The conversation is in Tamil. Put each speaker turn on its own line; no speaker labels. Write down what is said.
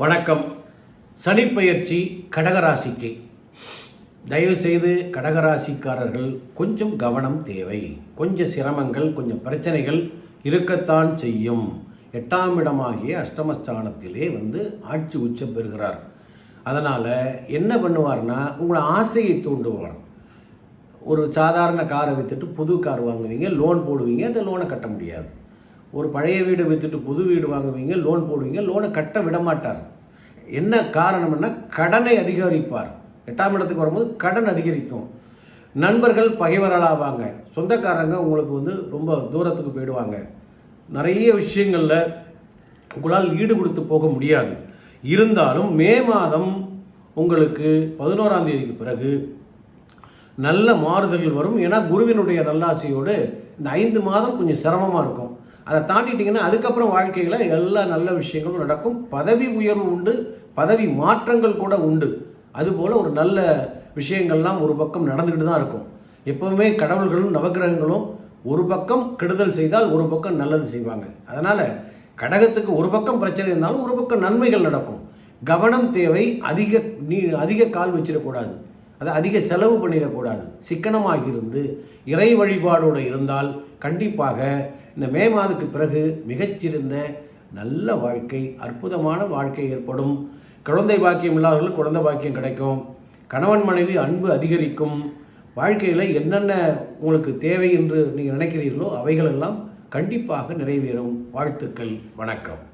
வணக்கம். சனிப்பயிற்சி கடகராசிக்கு. தயவுசெய்து கடகராசிக்காரர்கள் கொஞ்சம் கவனம் தேவை. கொஞ்சம் சிரமங்கள் கொஞ்சம் பிரச்சனைகள் இருக்கத்தான் செய்யும். எட்டாம் இடமாகிய அஷ்டமஸ்தானத்திலே வந்து ஆட்சி உச்சம் பெறுகிறார். அதனால் என்ன பண்ணுவார்னா உங்களை ஆசையை தூண்டுவார். ஒரு சாதாரண காரை விற்றுட்டு புது கார் வாங்குவீங்க லோன் போடுவீங்க அந்த லோனை கட்ட முடியாது. ஒரு பழைய வீடு விற்றுட்டு புது வீடு வாங்குவீங்க லோன் போடுவீங்க லோனை கட்ட விடமாட்டார். என்ன காரணம்னா கடனை அதிகரிப்பார். எட்டாம் இடத்துக்கு வரும்போது கடன் அதிகரிக்கும். நண்பர்கள் பகைவர்களாவாங்க. சொந்தக்காரங்க உங்களுக்கு வந்து ரொம்ப தூரத்துக்கு போயிடுவாங்க. நிறைய விஷயங்களில் உங்களால் ஈடு கொடுத்து போக முடியாது. இருந்தாலும் மே மாதம் உங்களுக்கு பதினோராம் தேதிக்கு பிறகு நல்ல மாறுதல்கள் வரும். ஏன்னா குருவினுடைய நல்லாசையோடு இந்த ஐந்து மாதம் கொஞ்சம் சிரமமாக இருக்கும். அதை தாண்டிட்டிங்கன்னா அதுக்கப்புறம் வாழ்க்கையில் எல்லா நல்ல விஷயங்களும் நடக்கும். பதவி உயர்வு உண்டு பதவி மாற்றங்கள் கூட உண்டு. அதுபோல் ஒரு நல்ல விஷயங்கள்லாம் ஒரு பக்கம் நடந்துக்கிட்டு தான் இருக்கும். எப்போவுமே கடவுள்களும் நவக்கிரகங்களும் ஒரு பக்கம் கெடுதல் செய்தால் ஒரு பக்கம் நல்லது செய்வாங்க. அதனால் கடகத்துக்கு ஒரு பக்கம் பிரச்சனை இருந்தாலும் ஒரு பக்கம் நன்மைகள் நடக்கும். கவனம் தேவை அதிக நீ அதிக கால் வச்சிடக்கூடாது. அதை அதிக செலவு பண்ணிடக்கூடாது. சிக்கனமாக இருந்து இறை வழிபாடோடு இருந்தால் கண்டிப்பாக இந்த மே மாதத்துக்கு பிறகு மிகச்சிறந்த நல்ல வாழ்க்கை அற்புதமான வாழ்க்கை ஏற்படும். குழந்தை பாக்கியம் இல்லாதவர்களுக்கு குழந்தை பாக்கியம் கிடைக்கும். கணவன் மனைவி அன்பு அதிகரிக்கும். வாழ்க்கையில் என்னென்ன உங்களுக்கு தேவை என்று நீங்கள் நினைக்கிறீர்களோ அவைகளெல்லாம் கண்டிப்பாக நிறைவேறும். வாழ்த்துக்கள். வணக்கம்.